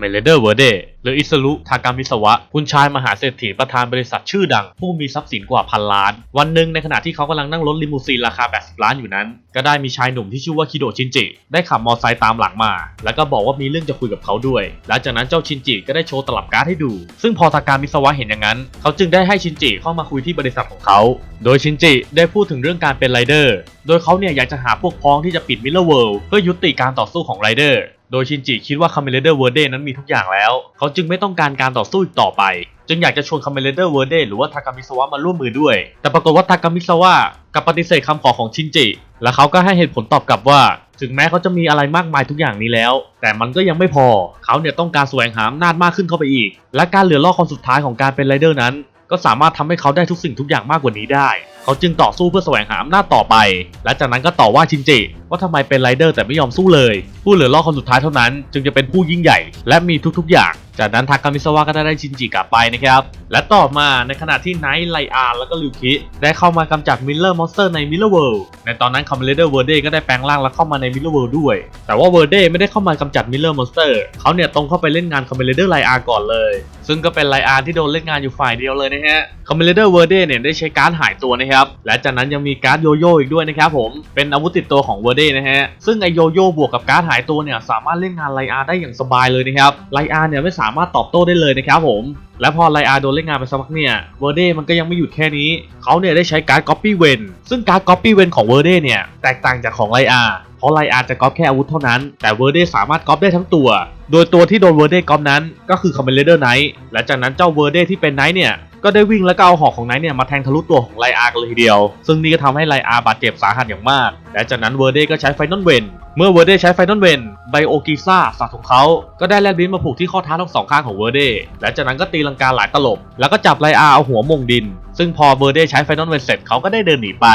เมเลเดอร์เวอร์เดหรืออิสรุทากามิสวะ คุณชายมหาเศรษฐีประธานบริษัทชื่อดัง ผู้มีทรัพย์สินกว่าพันล้าน วันหนึ่งในขณะที่เขากำลังนั่งรถลิมูซีนราคา 80 ล้านอยู่นั้น ก็ได้มีชายหนุ่มที่ชื่อว่าคิโดชินจิ ได้ขับมอเตอร์ไซค์ตามหลังมา แล้วก็บอกว่ามีเรื่องจะคุยกับเขาด้วย หลังจากนั้นเจ้าชินจิก็ได้โชว์ตลับการ์ดให้ดู ซึ่งพอทากามิสวะเห็นอย่างนั้น เขาจึงได้ให้ชินจิเข้ามาคุยที่บริษัทของเขา โดยชินจิได้พูดถึงเรื่องการเป็นไรเดอร์ โดยเขาเนี่ยอยากจะหาพวกพ้องที่จะปิดมิลเลอร์เวิลด์เพื่อยุติการต่อสู้ของไรเดอร์ โดยชินจิคิดว่าคาเมเลเดอร์เวอร์เดนั้นมีทุกอย่างแล้ว เขาจึงไม่ต้องการการต่อสู้อีกต่อไป จึงอยากจะชวนคาเมเลเดอร์เวอร์เดหรือว่าทากามิสวะมาร่วมมือด้วย แต่ปรากฏว่าทากามิสวะกับปฏิเสธคำขอของชินจิ และเขาก็ให้เหตุผลตอบกลับว่า ถึงแม้เขาจะมีอะไรมากมายทุกอย่างนี้แล้ว แต่มันก็ยังไม่พอ เขาเนี่ยต้องการแสวงหาอำนาจมากขึ้นเข้าไปอีก และการเหลือรอดคนสุดท้ายของการเป็นไรเดอร์นั้น ก็สามารถทำให้เขาได้ทุกสิ่งทุกอย่างมากกว่านี้ได้เขาจึงต่อสู้เพื่อแสวงหาอำนาจต่อไป และจากนั้นก็ต่อว่าชินจิว่าทำไมเป็นไรเดอร์แต่ไม่ยอมสู้เลย ผู้เหลือรอดคนสุดท้ายเท่านั้น จึงจะเป็นผู้ยิ่งใหญ่ และมีทุกๆอย่าง จากนั้นทากามิสวะก็ได้ได้ชินจิกลับไปนะครับ และต่อมาในขณะที่ไนท์ไลอาร์แล้วก็ลิวคิได้เข้ามากำจัดมิลเลอร์มอนสเตอร์ในมิลเลอร์เวิลด์ในตอนนั้นคอมเมเลเดอร์เวอร์เดก็ได้แปลงร่างและเข้ามาในมิลเลอร์เวิลด์ด้วย แต่ว่าเวอร์เดไม่ได้เข้ามากำจัดมิลเลอร์มอนสเตอร์เขาเนี่ยตรงเข้าไปเล่นงานคอมเมเลเดอร์ไลอาร์ก่อนเลย ซึ่งก็เป็นไลอาร์ที่โดนเล่นงานอยู่ฝ่ายเดียวเลยนะฮะคอมเมเลเดอร์เวอร์เดเนี่ยได้ใช้การหายตัวนะครับ และจากนั้นยังมีการ์ดโยโย่อีกด้วยนะครับผม เป็นอาวุธติดตัวของเวอร์เดนะฮะ ซึ่งไอโยโย่บวกกับการ์ดหายตัวเนี่ยสามารถเล่นงานไลอาร์ได้อย่างสบายเลยนะครับ ไลอาร์เนี่ยไม่สามารถตอบโต้ได้เลยนะครับผม และพอไลอาร์โดนเล่นงานไปสักพักเนี่ยเวอร์เดมันก็ยังไม่หยุดแค่นี้ เขาเนี่ยได้ใช้การ์ดก๊อปปี้เวนซึ่งการ์ดก๊อปปี้เวนของเวอร์เดเนี่ยแตกต่างจากของไลอาร์เพราะไลอาร์จะก๊อปแค่อาวุธเท่านั้น แต่เวอร์เดสามารถก๊อปได้ทั้งตัว โดยตัวที่โดนเวอร์เดก๊อปนั้น ก็คือคอมเมนเดอร์ไนท์และจากนั้นเจ้าเวอร์เดที่เป็นไนท์เนี่ย ก็ได้วิ่งแล้วก็เอาหอกของไนท์เนี่ยมาแทงทะลุตัวของไลอาร์กันเลยทีเดียว ซึ่งนี่ก็ทำให้ไลอาร์บาดเจ็บสาหัสอย่างมาก และจากนั้นเวอร์เดก็ใช้ไฟนอลเวน เมื่อเวอร์เดใช้ไฟนอลเวนไบโอกิซ่าสัตว์ของเขา ก็ได้แลบลิ้นมาผูกที่ข้อเท้าทั้งสองข้างของเวอร์เดและจากนั้นก็ตีลังกาหลายตลบ แล้วก็จับไลอาร์เอาหัวมงดิน ซึ่งพอเวอร์เดใช้ไฟนอลเวนเสร็จเขาก็ได้เดินหนีไป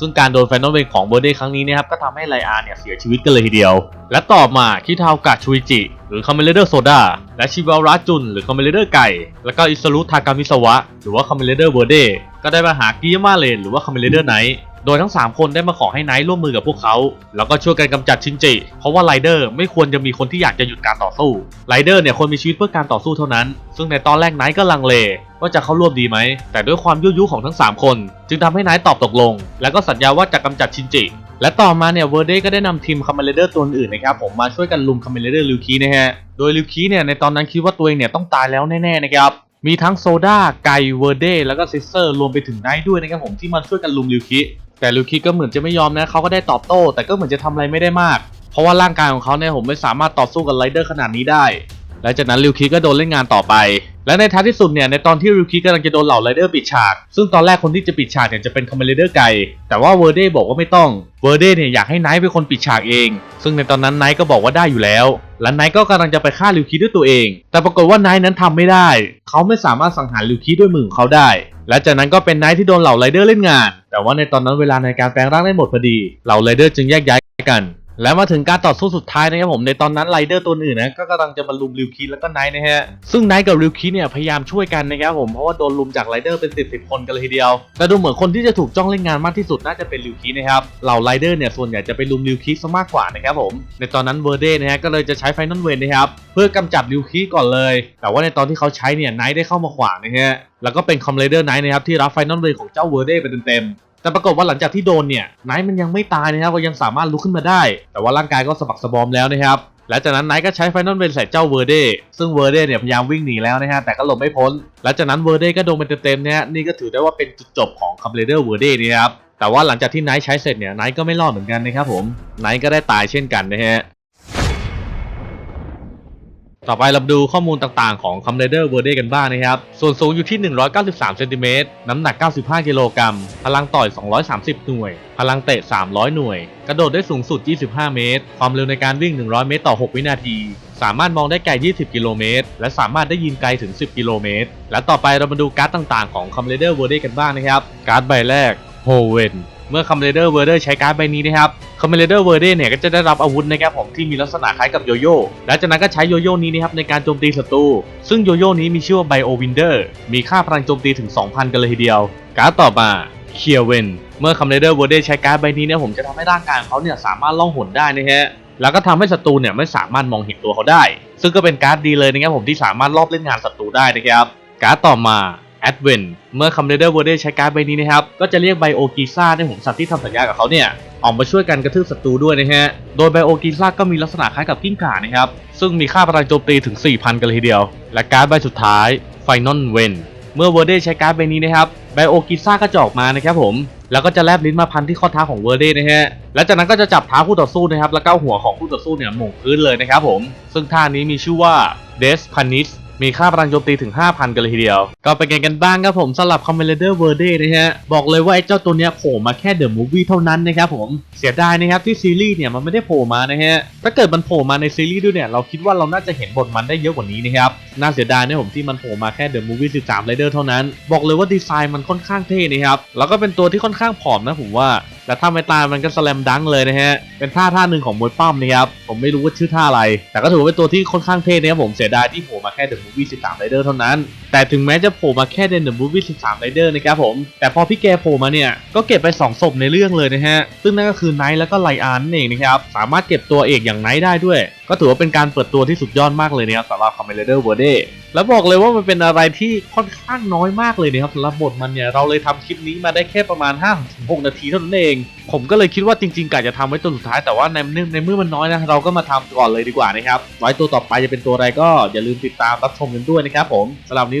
ซึ่งการโดนไฟนอลเวนของเวอร์เดครั้งนี้นะครับก็ทำให้ไลอาร์เนี่ยเสียชีวิตกันเลยทีเดียว และต่อมาคิทาวกะชุยจิหรือคอมเมเลเดอร์โซดา และชิวาระจุนหรือคอมเมเลเดอร์ไก่ แล้วก็อิสรุทากามิสวะ หรือว่าคอมเมเลเดอร์เวอร์เดก็ได้มาหากิยามาเลนหรือว่าคอมเมเลเดอร์ไนท์โดยทั้ง 3 คนได้มาขอให้ไนท์ร่วมมือกับพวกเขา แล้วก็ช่วยกันกำจัดชินจิ เพราะว่าไรเดอร์ไม่ควรจะมีคนที่อยากจะหยุดการต่อสู้ไรเดอร์เนี่ยควรมีชีวิตเพื่อการต่อสู้เท่านั้น ซึ่งในตอนแรกไนท์ก็ลังเล ว่าจะเข้าร่วมดีไหม แต่ด้วยความยุยุของทั้ง 3 คน จึงทำให้ไนท์ตอบตกลง แล้วก็สัญญาว่าจะกำจัดชินจิ และต่อมาเนี่ยเวอร์เดก็ได้นำทีมคอมเมเลเดอร์ตัวอื่นนะครับผมมาช่วยกันลุมคอมเมเลเดอร์ลิวคีนะฮะ โดยลิวคีเนี่ยในตอนนั้นคิดว่าตัวเองเนี่ยต้องตายแล้วแน่ๆนะครับ มีทั้งโซดาไกเวอร์เดแล้วก็ซิสเซอร์รวมไปถึงไนท์ด้วยนะครับผมที่มาช่วยกันลุมลิวคิแต่ลิวคิก็เหมือนจะไม่ยอมนะเขาก็ได้ตอบโต้ แต่ก็เหมือนจะทำอะไรไม่ได้มาก เพราะว่าร่างกายของเขาเนี่ยผมไม่สามารถต่อสู้กับไรเดอร์ขนาดนี้ได้ และจากนั้นลิวคิก็โดนเล่นงานต่อไป และในท้ายที่สุดเนี่ยในตอนที่ริวคิกำลังจะโดนเหล่าไรเดอร์ปิดฉาก ซึ่งตอนแรกคนที่จะปิดฉากเนี่ยจะเป็นคอมเมเลเดอร์ไก่แต่ว่าเวอร์เดย์บอกว่าไม่ต้อง เวอร์เดย์เนี่ยอยากให้ไนท์เป็นคนปิดฉากเอง ซึ่งในตอนนั้นไนท์ก็บอกว่าได้อยู่แล้ว และไนท์ก็กำลังจะไปฆ่าริวคิด้วยตัวเอง แต่ปรากฏว่าไนท์นั้นทำไม่ได้ เขาไม่สามารถสังหารริวคิด้วยมือของเขาได้ และจากนั้นก็เป็นไนท์ที่โดนเหล่าไรเดอร์เล่นงาน แต่ว่าในตอนนั้นเวลาในการแปลงร่างได้หมดพอดี เหล่าไรเดอร์จึงแยกย้ายกัน และมาถึงการต่อสู้สุดท้ายนะครับผมในตอนนั้นไรเดอร์ตัวอื่นนะก็กำลังจะมาลุมริวคีแล้วก็ไนท์นะฮะซึ่งไนท์กับริวคีเนี่ยพยายามช่วยกันนะครับผมเพราะว่าโดนลุมจากไรเดอร์เป็นสิบสิบคนกันเลยทีเดียวแต่ดูเหมือนคนที่จะถูกจ้องเล่นงานมากที่สุดน่าจะเป็นริวคีนะครับเหล่าไรเดอร์เนี่ยส่วนใหญ่จะไปลุมริวคีซะมากกว่านะครับผมในตอนนั้นเวอร์เดนะฮะก็เลยจะใช้ไฟนอลเวนนะครับเพื่อกำจัดริวคีก่อนเลย แต่ว่าในตอนที่เขาใช้เนี่ยไนท์ได้เข้ามาขวางนะฮะแล้วก็เป็นคอมเลเดอร์ไนท์นะครับที่รับไฟนอลเวนของเจ้าเวอร์เดไปเต็ม แต่ปรากฏว่าหลังจากที่โดนเนี่ยไนท์มันยังไม่ตายนะครับก็ยังสามารถลุกขึ้นมาได้ แต่ว่าร่างกายก็สะบักสะบอมแล้วนะครับหลังจากนั้นไนท์ก็ใช้ไฟนอลเวนใส่เจ้าเวอร์เดซึ่งเวอร์เดเนี่ยพยายามวิ่งหนีแล้วนะฮะแต่ก็หลบไม่พ้นหลังจากนั้นเวอร์เดก็โดนเป็นเต็มๆเนี่ยนี่ก็ถือได้ว่าเป็นจุดจบของคัมเบเดอร์เวอร์เดนี่ครับแต่ว่าหลังจากที่ไนท์ใช้เสร็จเนี่ยไนท์ก็ไม่รอดเหมือนกันนะครับผมไนท์ก็ได้ตายเช่นกันนะฮะ ต่อไปเราดูข้อมูลต่างๆของ c o m r a d e r v e r d e กันบ้างนะครับ ส่วนสูงอยู่ที่ 193เซนติเมตรน้ำหนัก 95 กิโลกรัม พลังต่อย 230 หน่วย พลังเตะ 300 หน่วย กระโดดได้สูงสุด 25 เมตร ความเร็วในการวิ่ง 100 เมตรต่อ 6 วินาที สามารถมองได้ไกล 20 กิโลเมตร และสามารถได้ยินไกลถึง 10 กิโลเมตร และต่อไปเรามาดูการ์ดต่างๆของ c o m r a d e r v e r d e กันบ้างนะครับ การ์ดใบแรก h o w e n เมื่อ c o m r a d e r v e r d e ใช้การ์ดใบนี้นะครับคอมเมเดอร์เวอร์เดอร์เนี่ยก็จะได้รับอาวุธนะครับผมที่มีลักษณะคล้ายกับโยโย่และจากนั้นก็ใช้โยโย่นี้นะครับในการโจมตีศัตรูซึ่งโยโย่นี้มีชื่อว่าไบโอวินเดอร์มีค่าพลังโจมตีถึง 2,000 กันเลยทีเดียว การ์ดต่อมาเคียเวนเมื่อคอมเมเดอร์เวอร์เดอร์ใช้การ์ดใบนี้เนี่ยผมจะทำให้ร่างกายของเขาเนี่ยสามารถล่องหนได้นะฮะแล้วก็ทำให้ศัตรูเนี่ยไม่สามารถมองเห็นตัวเขาได้ ซึ่งก็เป็นการ์ดดีเลยนะครับผมที่สามารถรอบเล่นงานศัตรูได้นะครับการ์ดต่อมา แอดเวนเมื่อคัมเรเดอร์เวอร์เดใช้การ์ดใบนี้นะครับ ก็จะเรียกไบโอกีซ่าในผมสัตว์ที่ทำสัญญากับเขาเนี่ย ออกมาช่วยกันกระทืบศัตรูด้วยนะฮะ โดยไบโอกีซ่าก็มีลักษณะคล้ายกับกิ้งก่านะครับ ซึ่งมีค่าพลังโจมตีถึง 4,000 กันเลยทีเดียว และการ์ดใบสุดท้ายไฟนอลเวนเมื่อเวอร์เดใช้การ์ดใบนี้นะครับไบโอกีซ่าก็จะออกมานะครับผม แล้วก็จะแลบลิ้นมาพันที่ข้อเท้าของเวอร์เดนะฮะ และจากนั้นก็จะจับเท้าคู่ต่อสู้นะครับ แล้วก็หัวของคู่ต่อสู้เนี่ยหม่งพื้นเลยนะครับผม ซึ่งท่านี้มีชื่อว่า Des Panis มีค่าพลังโจมตีถึง 5,000 กันเลยทีเดียว ก็เป็นไงกันบ้างครับผมสำหรับ c o m m a n d e r Verde นะฮะ บอกเลยว่าไอ้เจ้าตัวเนี้ยโผล่มาแค่เดอะมูฟวี่เท่านั้นนะครับผมเสียดายนะครับที่ซีรีส์เนี่ยมันไม่ได้โผล่มานะฮะ ถ้าเกิดมันโผล่มาในซีรีส์ด้วยเนี่ยเราคิดว่าเราน่าจะเห็นบทมันได้เยอะกว่านี้นะครับน่าเสียดายนะผมที่มันโผล่มาแค่เดอะมูฟวี่13 Rider เท่านั้น บอกเลยว่าดีไซน์มันค่อนข้างเท่นะครับแล้วก็เป็นตัวที่ค่อนข้างผอมนะผมว่า แต่ถ้าไม่ตายมันก็สแลมดังเลยนะฮะ เป็นท่าท่าหนึ่งของมวยปั้มนะครับ ผมไม่รู้ว่าชื่อท่าอะไร แต่ก็ถือว่าเป็นตัวที่ค่อนข้างเท่นะครับผมเสียดายที่โผล่มาแค่เดอะมูฟวี่สิบสามไรเดอร์เท่านั้น แต่ถึงแม้จะโผล่มาแค่ในเดอะมูฟวี่13 Rider นะครับผม แต่พอพี่แกโผล่มาเนี่ย ก็เก็บไป 2 ศพในเรื่องเลยนะฮะ ซึ่งนั่นก็คือไนท์แล้วก็ไลอานนั่นเองนะครับ สามารถเก็บตัวเอกอย่างไนท์ได้ด้วย ก็ถือว่าเป็นการเปิดตัวที่สุดยอดมากเลยนะครับสำหรับ c o m m a n d e r Verde แล้วบอกเลยว่ามันเป็นอะไรที่ค่อนข้างน้อยมากเลยนะครับสำหรับบทมันเนี่ยเราเลยทำคลิปนี้มาได้แค่ประมาณ5-6นาทีเท่านั้นเอง ผมก็เลยคิดว่าจริงๆกะจะทำไว้ตัวสุดท้ายแต่ว่าในเมื่อในเมื่อมันน้อยนะเราก็มาทำก่อนเลยดีกว่านะครับไว้ตัวต่อไปจะเป็นตัวอะไรก็อย่าลืมติดตามรับชมกันด้วยนะครับผมสำหรับนี้